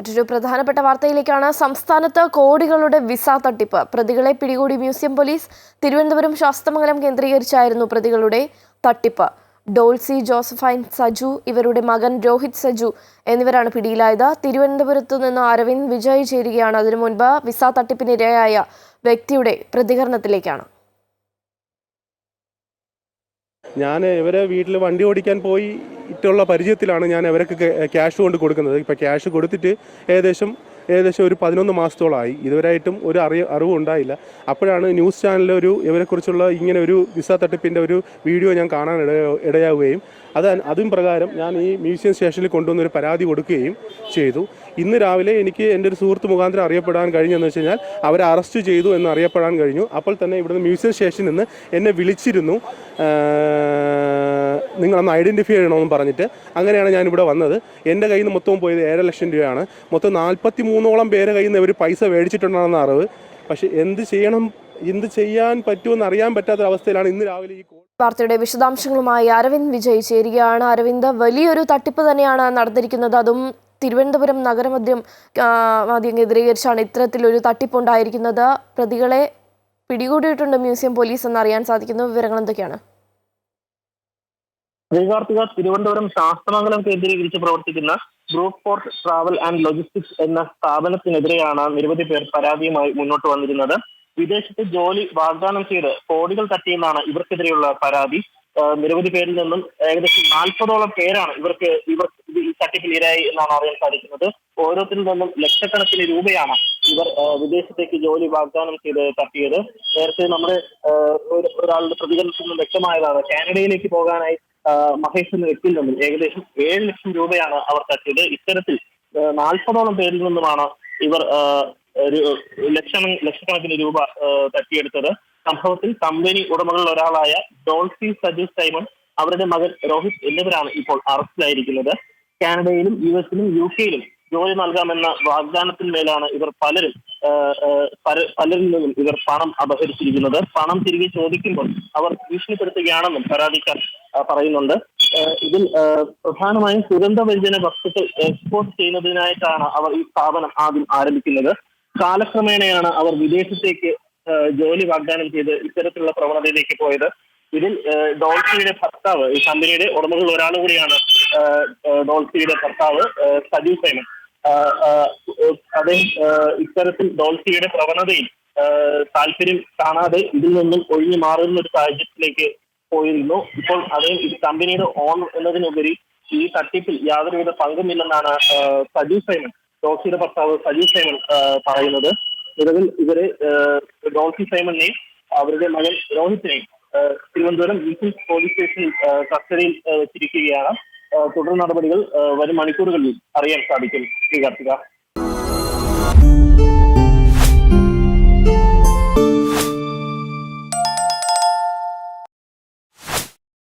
മറ്റൊരു പ്രധാനപ്പെട്ട വാർത്തയിലേക്കാണ്. സംസ്ഥാനത്ത് കോടികളുടെ വിസ തട്ടിപ്പ്. പ്രതികളെ പിടികൂടി മ്യൂസിയം പോലീസ് തിരുവനന്തപുരം ശാസ്തമംഗലം കേന്ദ്രീകരിച്ചായിരുന്നു പ്രതികളുടെ തട്ടിപ്പ്. ഡോൾസി ജോസഫൈൻ സജു ഇവരുടെ മകൻ രോഹിത് സജു എന്നിവരാണ് പിടിയിലായത്. തിരുവനന്തപുരത്തു നിന്ന് അരവിന്ദ് വിജയ് ചേരുകയാണ്. അതിനു മുൻപ് വിസ തട്ടിപ്പിനിരയായ വ്യക്തിയുടെ പ്രതികരണത്തിലേക്കാണ്. ഞാൻ ഇവരെ വീട്ടിൽ വണ്ടി ഓടിക്കാൻ പോയി. ഇട്ടുള്ള പരിചയത്തിലാണ് ഞാൻ അവർക്ക് ക്യാഷ് കൊണ്ട് കൊടുക്കുന്നത്. ഇപ്പം ക്യാഷ് കൊടുത്തിട്ട് ഏകദേശം ഏകദേശം ഒരു പതിനൊന്ന് മാസത്തോളമായി ഇതുവരായിട്ടും ഒരു അറിയ അറിവും ഉണ്ടായില്ല. അപ്പോഴാണ് ന്യൂസ് ചാനലിൽ ഒരു ഇവരെക്കുറിച്ചുള്ള ഇങ്ങനെ ഒരു വിസ തട്ടിപ്പിന്റെ ഒരു വീഡിയോ ഞാൻ കാണാൻ ഇട ഇടയാവുകയും അത് അതും പ്രകാരം ഞാൻ ഈ മ്യൂസിയം സ്റ്റേഷനിൽ കൊണ്ടുവന്നൊരു പരാതി കൊടുക്കുകയും ചെയ്തു. ഇന്ന് രാവിലെ എനിക്ക് എന്റെ ഒരു സുഹൃത്ത് മുഖാന്തരം അറിയപ്പെടാൻ കഴിഞ്ഞെന്ന് വെച്ച് കഴിഞ്ഞാൽ അവരെ അറസ്റ്റ് ചെയ്തു എന്ന് അറിയപ്പെടാൻ കഴിഞ്ഞു. അപ്പോൾ തന്നെ ഇവിടുന്ന് മ്യൂസിയം സ്റ്റേഷനിൽ നിന്ന് എന്നെ വിളിച്ചിരുന്നു. നിങ്ങളൊന്ന് ഐഡന്റിഫൈ ചെയ്യണമെന്ന് പറഞ്ഞിട്ട്. അങ്ങനെയാണ് ഞാൻ ഇവിടെ വന്നത്. എന്റെ കയ്യിൽ നിന്ന് മൊത്തം പോയത് ഏഴര ലക്ഷം രൂപയാണ്. മൊത്തം നാൽപ്പത്തി മൂന്നോളം പേരെ കയ്യിൽ നിന്ന് ഇവർ പൈസ മേടിച്ചിട്ടുണ്ടെന്ന അറിവ്. പക്ഷേ എന്ത് ചെയ്യണം എന്ത് ചെയ്യാൻ പറ്റുമെന്ന് അറിയാൻ പറ്റാത്ത അവസ്ഥയിലാണ് ഇന്ന് രാവിലെ ഈ വാർത്തയുടെ വിശദാംശങ്ങളുമായി അരവിന്ദ് വിജയ് ചേരുകയാണ്. അരവിന്ദ് വലിയൊരു തട്ടിപ്പ് തന്നെയാണ് നടന്നിരിക്കുന്നത്. അതും തിരുവനന്തപുരം നഗരമദ്യം ആദ്യം കേന്ദ്രീകരിച്ചാണ് ഇത്തരത്തിലൊരു തട്ടിപ്പുണ്ടായിരിക്കുന്നത്. പ്രതികളെ പിടികൂടിയിട്ടുണ്ട് മ്യൂസിയം പോലീസ് എന്ന് അറിയാൻ സാധിക്കുന്നു. വിവരങ്ങൾ എന്തൊക്കെയാണ്? ശ്രീകാർത്തിക തിരുവനന്തപുരം ശാസ്ത്രമംഗലം കേന്ദ്രീകരിച്ച് പ്രവർത്തിക്കുന്ന ഗ്രൂപ്പ് ട്രാവൽ ആൻഡ് ലോജിസ്റ്റിക്സ് എന്ന സ്ഥാപനത്തിനെതിരെയാണ് നിരവധി പേർ പരാതിയുമായി മുന്നോട്ട് വന്നിരുന്നത്. വിദേശത്ത് ജോലി വാഗ്ദാനം ചെയ്ത് കോടികൾ തട്ടിയെന്നാണ് ഇവർക്കെതിരെയുള്ള പരാതി. നിരവധി പേരിൽ നിന്നും ഏകദേശം നാൽപ്പതോളം പേരാണ് ഇവർക്ക് ഇവർ ഇരയായി എന്നാണ് അറിയാൻ സാധിക്കുന്നത്. ഓരോരുത്തരിൽ നിന്നും ലക്ഷക്കണക്കിന് രൂപയാണ് ഇവർ വിദേശത്തേക്ക് ജോലി വാഗ്ദാനം ചെയ്ത് തട്ടിയത്. നേരത്തെ നമ്മുടെ ഒരു- ഒരാളുടെ പ്രതികരണത്തിൽ നിന്നും വ്യക്തമായതാണ് കാനഡയിലേക്ക് പോകാനായി മഹേഷ് എന്ന വ്യക്തിയിൽ നിന്നും ഏകദേശം ഏഴ് ലക്ഷം രൂപയാണ് അവർ തട്ടിയത്. ഇത്തരത്തിൽ നാൽപ്പതോളം പേരിൽ നിന്നുമാണ് ഇവർ ലക്ഷം ലക്ഷക്കണക്കിന് രൂപ തട്ടിയെടുത്തത്. സംഭവത്തിൽ കമ്പനി ഉടമകളിൽ ഒരാളായ ഡോൾഫി സജു സൈമൺ അവരുടെ മകൻ രോഹിത് എന്നിവരാണ് ഇപ്പോൾ അറസ്റ്റിലായിരിക്കുന്നത്. കാനഡയിലും യു എസിലും യു കെയിലും ജോലി നൽകാമെന്ന വാഗ്ദാനത്തിന്മേലാണ് ഇവർ പലരും പലരിൽ നിന്നും ഇവർ പണം അപഹരിച്ചിരിക്കുന്നത്. പണം തിരികെ ചോദിക്കുമ്പോൾ അവർ ഭീഷണിപ്പെടുത്തുകയാണെന്നും പരാതിക്കാർ പറയുന്നുണ്ട്. ഇതിൽ പ്രധാനമായും സുഗന്ധവ്യഞ്ജന വസ്തുക്കൾ എക്സ്പോർട്ട് ചെയ്യുന്നതിനായിട്ടാണ് അവർ ഈ സ്ഥാപനം ആദ്യം ആരംഭിക്കുന്നത്. കാലക്രമേണയാണ് അവർ വിദേശത്തേക്ക് ജോലി വാഗ്ദാനം ചെയ്ത് ഇത്തരത്തിലുള്ള പ്രവണതയിലേക്ക് പോയത്. ഇതിൽ ഡോൾഫിയുടെ ഭർത്താവ് ഈ കമ്പനിയുടെ ഉടമകളിൽ ഒരാൾ കൂടിയാണ് ആ, ആ, ഡോൾസിയുടെ ഭർത്താവ് സജു ആ, അദ്ദേഹം ഇത്തരത്തിൽ ഡോൾസിയുടെ പ്രവണതയിൽ താല്പര്യം കാണാതെ ഇതിൽ നിന്നും ഒഴിഞ്ഞു മാറുന്ന ഒരു സാഹചര്യത്തിലേക്ക് പോയിരുന്നു. ഇപ്പോൾ അതേ ഇത് കമ്പനിയുടെ ഓൺ എന്നതിനുപരി ഈ തട്ടിപ്പിൽ യാതൊരുവിധ പങ്കുമില്ലെന്നാണ് സജു സൈമൻ ഡോൾസിയുടെ ഭർത്താവ് സജു സൈമൻ ആ, പറയുന്നത്. നിലവിൽ ഇവരെ ഡോൾസി സൈമനെയും അവരുടെ മകൻ രോഹിത്തിനെയും തിരുവനന്തപുരം വിജിലൻസ് പോലീസ് സ്റ്റേഷനിൽ കസ്റ്റഡിയിൽ വെച്ചിരിക്കുകയാണ്. തുടർ നടപടികൾ വരും മണിക്കൂറുകളിൽ അറിയാൻ സാധിക്കും ശ്രീ കാർത്തിക